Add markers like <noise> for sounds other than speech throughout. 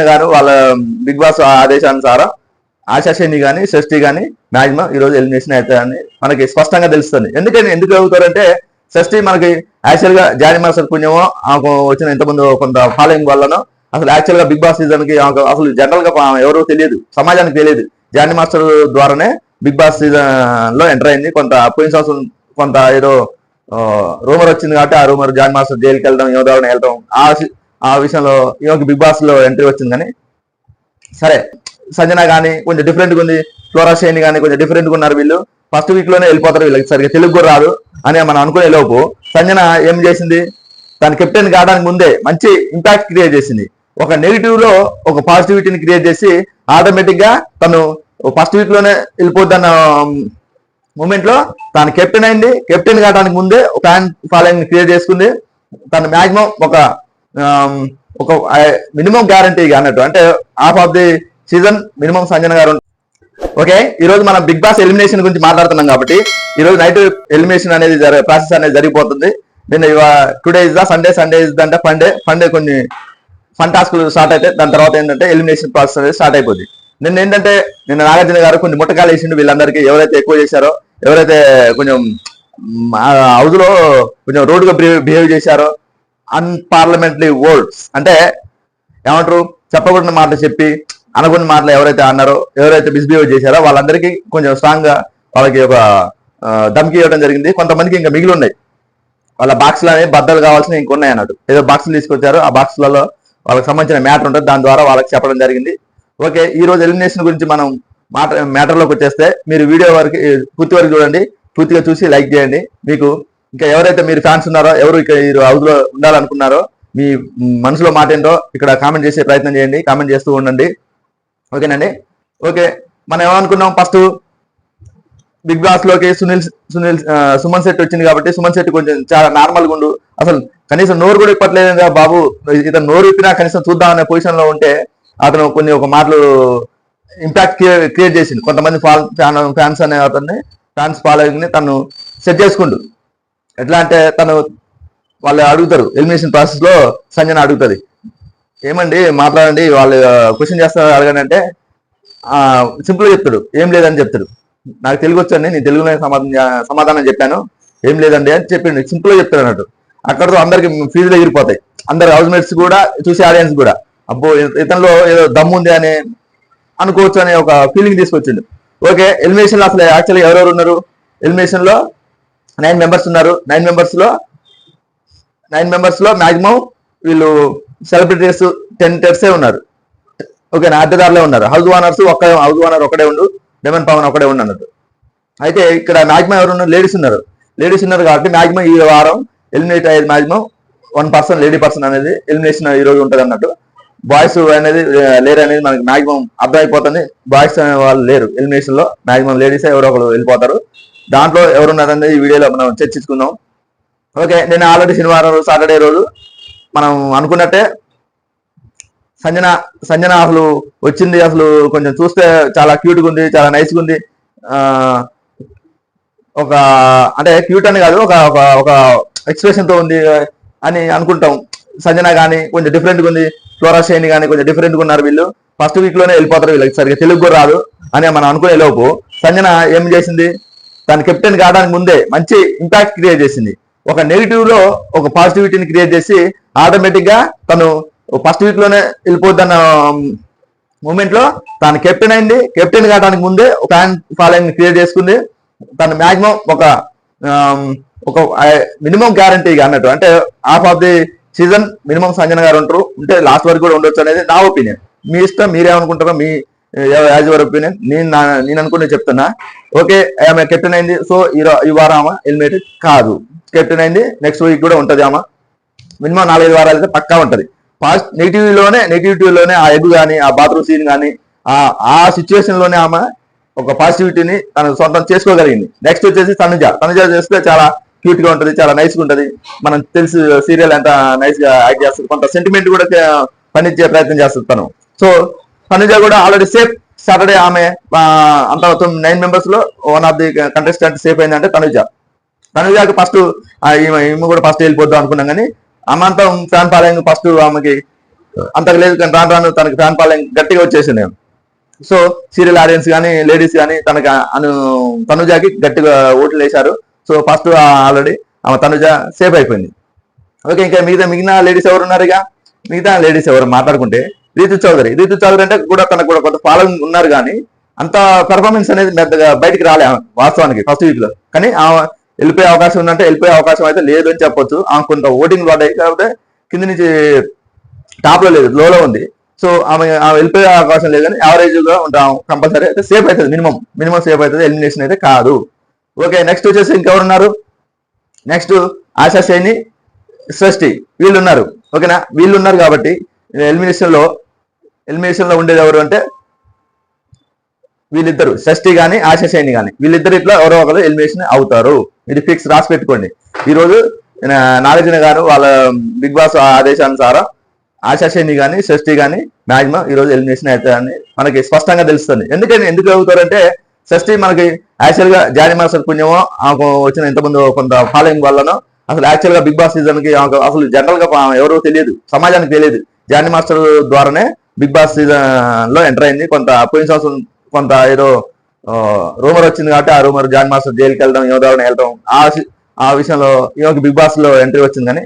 గారు వాళ్ళ big boss ఆదేశానుసారం ఆశాషిని కానీ షష్ఠి కానీ మాక్సిమం ఈ రోజు ఎలిమినేషన్ అవుతాయని మనకి స్పష్టంగా తెలుస్తుంది. ఎందుకని ఎందుకు అవుతారంటే షష్ఠి మనకి యాక్చువల్గా జానీ మాస్టర్ పుణ్యమో ఆమెకు వచ్చిన ఇంతకుముందు కొంత ఫాలోయింగ్ వల్లనో అసలు యాక్చువల్గా బిగ్ బాస్ సీజన్కి ఆమెకు అసలు జనరల్గా ఎవరు ఎవరో తెలియదు సమాజానికి తెలియదు. జానీ మాస్టర్ ద్వారానే బిగ్ బాస్ సీజన్లో ఎంటర్ అయింది. కొంత పోయిన సంవత్సరం కొంత ఏదో రూమర్ వచ్చింది కాబట్టి ఆ రూమర్ జాన్ మాస్టర్ జైలుకి వెళ్ళడం యోధావరణ వెళ్ళడం ఆ ఆ విషయంలో ఈమెకి బిగ్ బాస్లో ఎంట్రీ వచ్చింది కానీ సరే సంజన కానీ కొంచెం డిఫరెంట్గా ఉంది. ఫ్లోరా షైని కానీ కొంచెం డిఫరెంట్గా ఉన్నారు వీళ్ళు. ఫస్ట్ వీక్లోనే వెళ్ళిపోతారు వీళ్ళకి. సరిగ్గా తెలుగు కూడా రాదు అని మనం అనుకునే లోపు సంజన ఏం చేసింది? తన కెప్టెన్ కావడానికి ముందే మంచి ఇంపాక్ట్ క్రియేట్ చేసింది. ఒక నెగిటివ్లో ఒక పాజిటివిటీని క్రియేట్ చేసి ఆటోమేటిక్గా తను ఫస్ట్ వీక్లోనే వెళ్ళిపోద్దన్న um, మూమెంట్లో తాను కెప్టెన్ అయింది. కెప్టెన్ కావడానికి ముందే ఫ్యాన్ ఫాలోయింగ్ క్రియేట్ చేసుకుంది. తను మాక్సిమం ఒక ఒక మినిమం గ్యారంటీ అన్నట్టు. అంటే half of the season minimum Sanjana గారు ఓకే ఈ రోజు మనం బిగ్ బాస్ ఎలిమినేషన్ గురించి మాట్లాడుతున్నాం కాబట్టి ఈ రోజు నైట్ ఎలిమినేషన్ అనేది ప్రాసెస్ అనేది జరిగిపోతుంది. నేను today is the Sunday Sunday is దంటే funday funday కొన్ని ఫన్ టాస్క్ స్టార్ట్ అయితే దాని తర్వాత ఏంటంటే ఎలిమినేషన్ ప్రాసెస్ అనేది స్టార్ట్ అయిపోద్ది. నిన్న ఏంటంటే నిన్న నాగార్జున గారు కొన్ని ముట్టకాలు వేసిండు వీళ్ళందరికీ. ఎవరైతే ఎక్కువ చేశారో ఎవరైతే కొంచెం హౌస్లో కొంచెం రోడ్డుగా బిహేవ్ చేశారో అన్పార్లమెంటరీ వర్డ్స్ అంటే ఏమంటారు? చెప్పకూడని మాటలు చెప్పి అనకూడని మాటలు ఎవరైతే అన్నారో ఎవరైతే మిస్బిహేవ్ చేశారో వాళ్ళందరికీ కొంచెం స్ట్రాంగ్గా వాళ్ళకి ఒక ధమ్కి ఇవ్వడం జరిగింది. కొంతమందికి ఇంకా మిగిలి ఉన్నాయి. వాళ్ళ బాక్స్లు అనేవి బద్దలు కావాల్సిన ఇంకున్నాయి అన్నట్టు. ఏదో బాక్సులు తీసుకొచ్చారు. ఆ బాక్స్లలో వాళ్ళకి సంబంధించిన మ్యాటర్ ఉంటుంది. దాని ద్వారా వాళ్ళకి చెప్పడం జరిగింది. ఓకే ఈ రోజు ఎలిమినేషన్ గురించి మనం మాట మ్యాటర్లోకి వచ్చేస్తే మీరు వీడియో వరకు పూర్తి వరకు చూడండి. పూర్తిగా చూసి లైక్ చేయండి. మీకు ఇంకా ఎవరైతే మీరు ఫ్యాన్స్ ఉన్నారో ఎవరు ఇక్కడ మీరు హౌస్ ఉండాలనుకున్నారో మీ మనసులో మాట ఏంటో ఇక్కడ కామెంట్ చేసే ప్రయత్నం చేయండి కామెంట్ చేస్తూ ఉండండి. ఓకేనండి? ఓకే మనం ఏమనుకున్నాం? ఫస్ట్ బిగ్ బాస్లోకి సునీల్ సునీల్ సుమన్ శెట్టి వచ్చింది కాబట్టి సుమన్ శెట్టి కొంచెం చాలా నార్మల్గా ఉండు. అసలు కనీసం నోరు కూడా ఇప్పట్లేదు కదా బాబు. ఇతను నోరు ఇప్పినా కనీసం చూద్దాం అనే పొజిషన్లో ఉంటే అతను కొన్ని ఒక మాటలు ఇంపాక్ట్ క్రియేట్ చేసింది కొంతమంది ఫ్యాన్ ఫ్యాన్స్ అనే అతన్ని ఫ్యాన్స్ ఫాలోయింగ్ని తను సెట్ చేసుకుండు. ఎట్లా అంటే తను వాళ్ళు అడుగుతారు ఎలిమినేషన్ ప్రాసెస్లో సంజన అడుగుతుంది. ఏమండి మాట్లాడండి వాళ్ళు క్వశ్చన్ చేస్తారు అడగండి అంటే సింపుల్ చెప్తాడు ఏం లేదని చెప్తాడు. నాకు తెలుగు వచ్చండి నేను తెలుగులో సమాధానం సమాధానం చెప్పాను ఏం లేదండి అని చెప్పిండు సింపుల్ చెప్తాడు అన్నట్టు. అక్కడతో అందరికి ఫీజులు ఎగిరిపోతాయి. అందరు హౌస్ మేట్స్ కూడా చూసే ఆడియన్స్ కూడా. అబ్బో ఇతనిలో ఏదో దమ్ము ఉంది అని అనుకోవచ్చు అనే ఒక ఫీలింగ్ తీసుకొచ్చిండు. ఓకే ఎలిమినేషన్లో అసలు యాక్చువల్గా ఎవరెవరు ఉన్నారు? ఎలిమినేషన్లో నైన్ మెంబర్స్ ఉన్నారు. నైన్ మెంబర్స్లో నైన్ మెంబర్స్లో మాక్సిమం వీళ్ళు సెలబ్రిటీస్ టెన్ టెర్సే ఉన్నారు. ఓకే నా అద్దెదారులే ఉన్నారు. హౌస్ ఓనర్స్ ఒక్క హౌస్ ఓనర్ ఒకడే ఉండు డెమన్ పవన్ ఒకడే ఉండు అన్నట్టు. అయితే ఇక్కడ మాక్సిమం ఎవరు ఉన్నారు లేడీస్ ఉన్నారు. లేడీస్ ఉన్నారు కాబట్టి మాక్సిమం ఈ వారం ఎలిమినేట్ అయ్యేది maximum one person lady person అనేది ఎలిమినేషన్ ఈ రోజు ఉంటుంది అన్నట్టు. బాయ్స్ అనేది eh, లేరు అనేది మనకి మాక్సిమం అర్థమైపోతుంది. బాయ్స్ అనే వాళ్ళు లేరు. ఎలిమినేషన్లో మాక్సిమం లేడీస్ ఎవరో ఒకరు వెళ్ళిపోతారు. దాంట్లో ఎవరున్నారనేది ఈ వీడియోలో మనం చర్చించుకుందాం. ఓకే నేను ఆల్రెడీ శనివారం సాటర్డే రోజు మనం అనుకున్నట్టే సంజన సంజన అసలు వచ్చింది అసలు కొంచెం చూస్తే చాలా క్యూట్గా ఉంది చాలా నైస్గా ఉంది ఒక అంటే క్యూట్ అని కాదు ఒక ఒక ఎక్స్ప్రెషన్తో ఉంది అని అనుకుంటాం. సంజన కానీ కొంచెం డిఫరెంట్గా ఉంది ఫ్లోరా షైని కానీ కొంచెం డిఫరెంట్గా ఉన్నారు వీళ్ళు. ఫస్ట్ వీక్లోనే వెళ్ళిపోతారు వీళ్ళకి సరిగ్గా తెలుగు కూడా రాదు అని మనం అనుకునే లోపు సంజన ఏం చేసింది? తను కెప్టెన్ కావడానికి ముందే మంచి ఇంపాక్ట్ క్రియేట్ చేసింది. ఒక నెగిటివ్లో ఒక పాజిటివిటీని క్రియేట్ చేసి ఆటోమేటిక్గా తను ఫస్ట్ వీక్లోనే వెళ్ళిపోద్దన్న మూమెంట్లో తాను కెప్టెన్ అయింది. కెప్టెన్ కావడానికి ముందే ఫ్యాన్ ఫాలోయింగ్ క్రియేట్ చేసుకుంది. తను మాక్సిమం ఒక ఒక మినిమం గ్యారంటీ అన్నట్టు. అంటే half of the season minimum Sanjana గారు ఉంటారు. ఉంటే లాస్ట్ వరకు కూడా ఉండొచ్చు అనేది నా ఒపీనియన్ మీ ఇష్టం మీరేమనుకుంటారో మీ యాజ్ యువర్ ఒపీనియన్. నేను నేను అనుకుంటే చెప్తున్నా. ఓకే ఆమె కెప్టెన్ అయింది సో ఈ ఈ వారం ఆమె ఎలిమినేట్ కాదు. కెప్టెన్ అయింది నెక్స్ట్ వీక్ కూడా ఉంటది ఆమె. మినిమం నాలుగైదు వారాలు అయితే పక్కా ఉంటది. ఫస్ట్ నెగిటివ్లోనే లోనే నెగిటివిటీ లోనే ఆ ఎగ్ కానీ ఆ బాత్రూమ్ సీన్ కానీ ఆ ఆ సిచ్యువేషన్లోనే ఆమె ఒక పాజిటివిటీని తను సొంతం చేసుకోగలిగింది. నెక్స్ట్ వచ్చేసి తనుజ. తనుజ చేస్తే చాలా క్యూట్గా ఉంటది చాలా నైస్గా మనం తెలుసు సీరియల్ ఎంత నైస్గా యాక్ట్ చేస్తుంది. కొంత సెంటిమెంట్ కూడా తే- పండించే ప్రయత్నం చేస్తుంది తను. సో తనుజ కూడా ఆల్రెడీ సేఫ్ సాటర్డే ఆమె అంత నైన్ మెంబర్స్లో one of the contestant safe అయిందంటే తనుజ. తనుజాకి ఫస్ట్ ఈమె కూడా ఫస్ట్ వెళ్ళిపోద్దాం అనుకున్నాం కానీ అమాంతం ఫ్యాన్ ఫాలోయింగ్ ఫస్ట్ ఆమెకి అంతకు లేదు కానీ రాను రాను తనకి ఫ్యాన్ ఫాలోయింగ్ గట్టిగా వచ్చేసింది. సో సీరియల్ ఆడియన్స్ కానీ లేడీస్ కానీ తనకి అను తనుజాకి గట్టిగా ఓట్లు వేశారు. సో ఫస్ట్ ఆల్రెడీ ఆమె తనుజ సేఫ్ అయిపోయింది. ఓకే ఇంకా మిగతా మిగిలిన లేడీస్ ఎవరు ఉన్నారు ఇక? మిగతా లేడీస్ ఎవరు మాట్లాడుకుంటే రీతు చౌదరి. రీతు చౌదరి అంటే కూడా తనకు కూడా కొంత ఫాలోయింగ్ ఉన్నారు కానీ అంత పెర్ఫార్మెన్స్ అనేది పెద్దగా బయటికి రాలే ఆమె వాస్తవానికి ఫస్ట్ వీక్లో. కానీ ఆమె వెళ్ళిపోయే అవకాశం ఉందంటే వెళ్ళిపోయే అవకాశం అయితే లేదు అని చెప్పొచ్చు. ఆమె కొంత ఓటింగ్ పడ్డాయి కాకపోతే కింద నుంచి టాప్లో లేదు లోలో ఉంది. సో ఆమె ఆమె వెళ్ళిపోయే అవకాశం లేదు కానీ యావరేజ్గా ఉంటాం. కంపల్సరీ అయితే సేఫ్ అవుతుంది మినిమం మినిమం సేఫ్ అవుతుంది ఎలిమినేషన్ అయితే కాదు. ఓకే నెక్స్ట్ వచ్చేసి ఇంకెవరు ఉన్నారు నెక్స్ట్ ఆశా సేని సృష్టి. వీళ్ళు ఉన్నారు ఓకేనా వీళ్ళు ఉన్నారు కాబట్టి ఎలిమినేషన్లో ఎలిమినేషన్లో ఉండేది ఎవరు అంటే వీళ్ళిద్దరు. షష్టి కానీ ఆశా సేని కానీ వీళ్ళిద్దరు ఇట్లా ఎవరో ఒకరు ఎలిమినేషన్ అవుతారు. ఇది ఫిక్స్ రాసి పెట్టుకోండి. ఈ రోజు నాగార్జున గారు వాళ్ళ బిగ్ బాస్ ఆదేశానుసారం ఆశా సేని కానీ షష్టి కానీ మాక్సిమం ఈ రోజు ఎలిమినేషన్ అవుతారని మనకి స్పష్టంగా తెలుస్తుంది. ఎందుకని ఎందుకు అవుతారంటే షష్టి మనకి యాక్చువల్గా జానీ మాస్టర్ పుణ్యమో ఆమెకు వచ్చిన ఇంతకుముందు కొంత ఫాలోయింగ్ వల్లనో అసలు యాక్చువల్గా బిగ్ బాస్ సీజన్కి ఆమెకు అసలు జనరల్గా ఎవరో తెలియదు. సమాజానికి తెలియదు. జానీ మాస్టర్ ద్వారానే బిగ్ బాస్ సీజన్లో ఎంటర్ అయింది. కొంత పోయిన సంవత్సరం కొంత ఏదో రూమర్ వచ్చింది కాబట్టి ఆ రూమర్ జాన్ మాస్టర్ జైలుకి వెళ్ళడం యోధారణ వెళ్ళడం ఆ ఆ విషయంలో ఈమెకి బిగ్ బాస్లో ఎంట్రీ వచ్చింది కానీ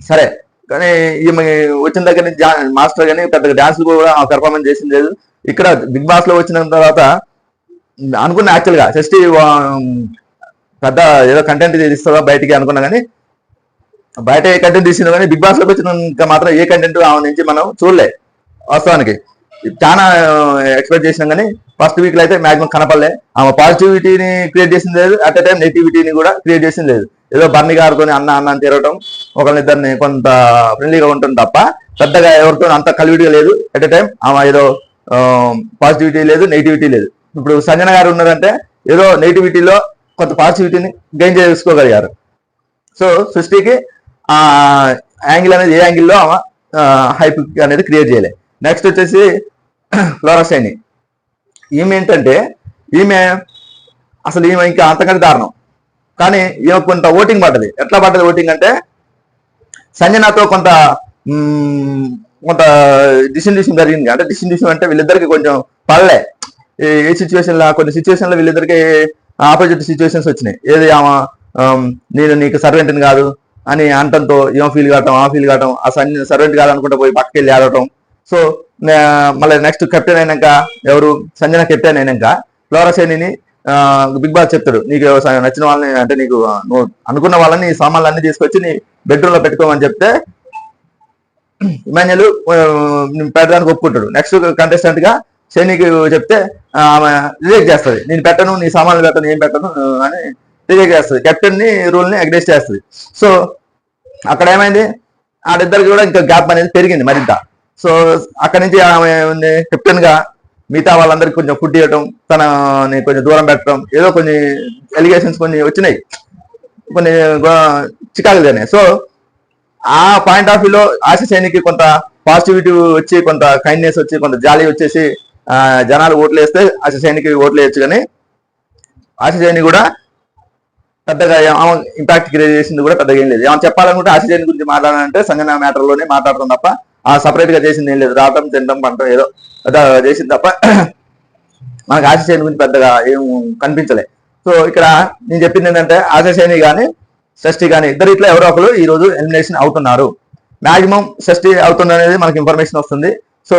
సరే. కానీ ఈమె వచ్చిన దగ్గర నుంచి మాస్టర్ కానీ పెద్దగా డాన్స్ కూడా పెర్ఫార్మెన్స్ చేసింది లేదు. ఇక్కడ బిగ్ బాస్లో వచ్చిన తర్వాత అనుకున్న యాక్చువల్గా జస్ట్ పెద్ద ఏదో కంటెంట్ ఇస్తుందా బయటికి అనుకున్నా కానీ బయట ఏ కంటెంట్ తీసిందో కానీ బిగ్ బాస్లోకి వచ్చినాక మాత్రం ఏ కంటెంట్ ఆమె నుంచి మనం చూడలే వాస్తవానికి. చాలా ఎక్స్పెక్ట్ చేసినాం కానీ ఫస్ట్ వీక్లో అయితే మాక్సిమం కనపడలే. ఆమె పాజిటివిటీని క్రియేట్ చేసింది లేదు అట్ టైం నెగిటివిటీని కూడా క్రియేట్ చేసింది లేదు. ఏదో బర్ని గారితో అన్న అన్న తిరగటం ఒకరిద్దరిని కొంత ఫ్రెండ్లీగా ఉంటుంది తప్ప పెద్దగా ఎవరితో అంత కలివిడిగా లేదు. అట్ టైం ఆమె ఏదో పాజిటివిటీ లేదు నెగిటివిటీ లేదు. ఇప్పుడు సంజన గారు ఉన్నారంటే ఏదో నెగిటివిటీలో కొంత పాజిటివిటీని గెయిన్ చేసుకోగలిగారు. సో సృష్టికి ఆ యాంగిల్ అనేది ఏ యాంగిల్లో ఆమె హైప్ అనేది క్రియేట్ చేయలే. నెక్స్ట్ వచ్చేసి <clears throat> ఫ్లోరసైని ఈమె ఏంటంటే ఈమె అసలు ఈమె ఇంకా అంతకంటే దారుణం. కానీ ఈమె కొంత ఓటింగ్ పడ్డది. ఎట్లా పడ్డది ఓటింగ్ అంటే సంజనాతో కొంత కొంత డిసిషన్ డిసిషన్ జరిగింది. అంటే డిసిషన్ డిసిషన్ అంటే వీళ్ళిద్దరికి కొంచెం పడలే. ఏ- సిచ్యువేషన్లో కొన్ని సిచ్యువేషన్లో వీళ్ళిద్దరికి ఆపోజిట్ సిచ్యువేషన్స్ వచ్చినాయి. ఏది ఆమె నేను నీకు సర్వెంట్ని కాదు అని అంటంతో ఏం ఫీల్ కావటం ఆ ఫీల్ కావటం ఆ సన్ సర్వెంట్ కాదనుకుంటే పోయి పక్కకి వెళ్ళి ఆడటం సో మళ్ళీ నెక్స్ట్ కెప్టెన్ అయినాక ఎవరు? సంజన కెప్టెన్ అయినాక ఫ్లోరసేనిని బిగ్ బాస్ చెప్తాడు. నీకు నచ్చిన వాళ్ళని అంటే నీకు నువ్వు అనుకున్న వాళ్ళని నీ సామాన్లు అన్ని తీసుకొచ్చి నీ బెడ్రూమ్లో పెట్టుకోమని చెప్తే ఇమాన్యులు పెట్టడానికి ఒప్పుకుంటాడు. నెక్స్ట్ కంటెస్టెంట్గా శనికి చెప్తే ఆమె రిజెక్ట్ చేస్తుంది. నేను పెట్టను నీ సామాన్లు పెట్టను ఏం పెట్టను అని రిజెక్ట్ కెప్టెన్ని రూల్ని అగ్రెస్ట్ చేస్తుంది. సో అక్కడ ఏమైంది ఆడిద్దరికి కూడా ఇంకా గ్యాప్ అనేది పెరిగింది మరింత. సో అక్కడి నుంచి ఆమె ఉంది కెప్టెన్గా మిగతా వాళ్ళందరికి కొంచెం ఫుడ్ ఇవ్వటం తనని కొంచెం దూరం పెట్టడం ఏదో కొన్ని ఎలిగేషన్స్ కొన్ని వచ్చినాయి. కొన్ని చికాకులు జరిగినాయి. సో ఆ పాయింట్ ఆఫ్ వ్యూలో ఆశ సైనికి కొంత పాజిటివిటీ వచ్చి కొంత కైండ్నెస్ వచ్చి కొంత జాలి వచ్చేసి జనాలు ఓట్లు వేస్తే ఆశ సైనికి ఓట్లు వేయచ్చు కానీ ఆశ సైని కూడా పెద్దగా ఇంపాక్ట్ క్రియేట్ చేసింది కూడా పెద్దగా ఏం లేదు. ఏమైనా చెప్పాలనుకుంటే ఆక్సిజన్ గురించి మాట్లాడాలంటే సంజన మ్యాటర్లోనే మాట్లాడతాం తప్ప ఆ సపరేట్గా చేసింది ఏం లేదు. రావటం తినడం పంటం ఏదో చేసింది తప్ప <clears throat> మనకు ఆశీసేని గురించి పెద్దగా ఏం కనిపించలే. సో ఇక్కడ నేను చెప్పింది ఏంటంటే ఆశీసేని కానీ షష్ఠి కానీ ఇద్దరు ఇట్లా ఎవరో ఒకరు ఈ రోజు ఎలిమినేషన్ అవుతున్నారు. మాక్సిమం షష్ఠి అవుతుంది అనేది మనకి ఇన్ఫర్మేషన్ వస్తుంది. సో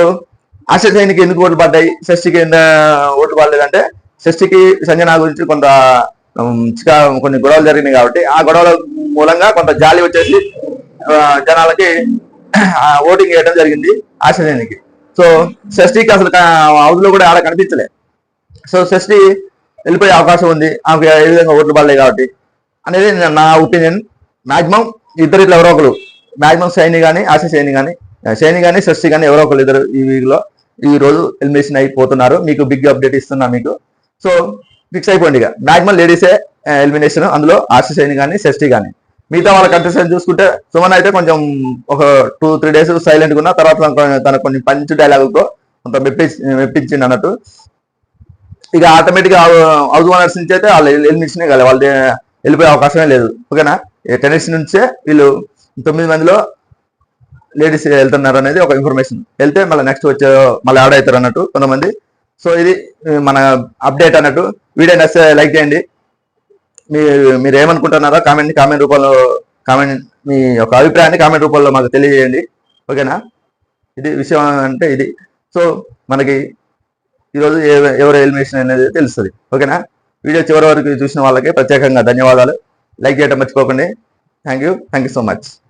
ఆశీసేనికి ఎందుకు ఓట్లు పడ్డాయి? షష్ఠికి ఓట్లు పడలేదంటే షష్ఠికి సంజన గురించి కొంత చికా కొన్ని గొడవలు జరిగినాయి కాబట్టి ఆ గొడవల మూలంగా కొంత జాలి వచ్చేసి ఆ, జనాలకి ఓటింగ్ వేయడం జరిగింది ఆశ సో షష్ఠికి అసలు హౌస్లో కూడా ఆడ కనిపించలే. సో షష్ఠి వెళ్ళిపోయే అవకాశం ఉంది. ఆమెకు ఏ విధంగా ఓట్లు పడలేదు కాబట్టి అనేది నా- ఒపీనియన్. మాక్సిమం ఇద్దరు ఇట్లా ఎవరో ఒకరు. మాక్సిమం సైని కానీ ఆశ సైని కానీ సైని కానీ షష్ఠి కానీ ఎవరో ఒకరు ఇద్దరు ఈ వీక్లో ఈ రోజు ఎలిమినేషన్ అయిపోతున్నారు. మీకు బిగ్ అప్డేట్ ఇస్తున్నా మీకు. సో ఫిక్స్ అయిపోయింది ఇక. మాక్సిమం లేడీసే ఎలిమినేషన్ అందులో ఆశ సైని కానీ షష్ఠి కానీ మిగతా వాళ్ళ కంటెస్టెంట్ చూసుకుంటే సుమన్ అయితే కొంచెం ఒక టూ త్రీ డేస్ సైలెంట్గా ఉన్న తర్వాత తన- కొన్ని పంచ్ డైలాగులతో కొంత మెప్పించి మెప్పించింది అన్నట్టు. ఇక ఆటోమేటిక్గా హౌస్ ఓనర్స్ నుంచి అయితే వాళ్ళు ఎలిమినేషన్ కాదు వాళ్ళు వెళ్ళిపోయే అవకాశమే లేదు. ఓకేనా? టెన్నిస్ నుంచే వీళ్ళు తొమ్మిది మందిలో లేడీస్ వెళ్తున్నారు అనేది ఒక ఇన్ఫర్మేషన్ వెళ్తే మళ్ళీ నెక్స్ట్ వచ్చే మళ్ళీ యాడ్ అవుతారు అన్నట్టు కొంతమంది. సో ఇది మన అప్డేట్ అన్నట్టు. వీడియో నచ్చితే లైక్ చేయండి. మీ మీరు ఏమనుకుంటున్నారో కామెంట్ కామెంట్ రూపంలో కామెంట్ మీ యొక్క అభిప్రాయాన్ని కామెంట్ రూపంలో మాకు తెలియజేయండి. ఓకేనా? ఇది విషయం అంటే ఇది. సో మనకి ఈరోజు ఏ- ఎవరు ఎలిమినేషన్ అనేది తెలుస్తుంది. ఓకేనా? వీడియో చివరి వరకు చూసిన వాళ్ళకి ప్రత్యేకంగా ధన్యవాదాలు. లైక్ చేయడం మర్చిపోకండి. Thank you. Thank you so much.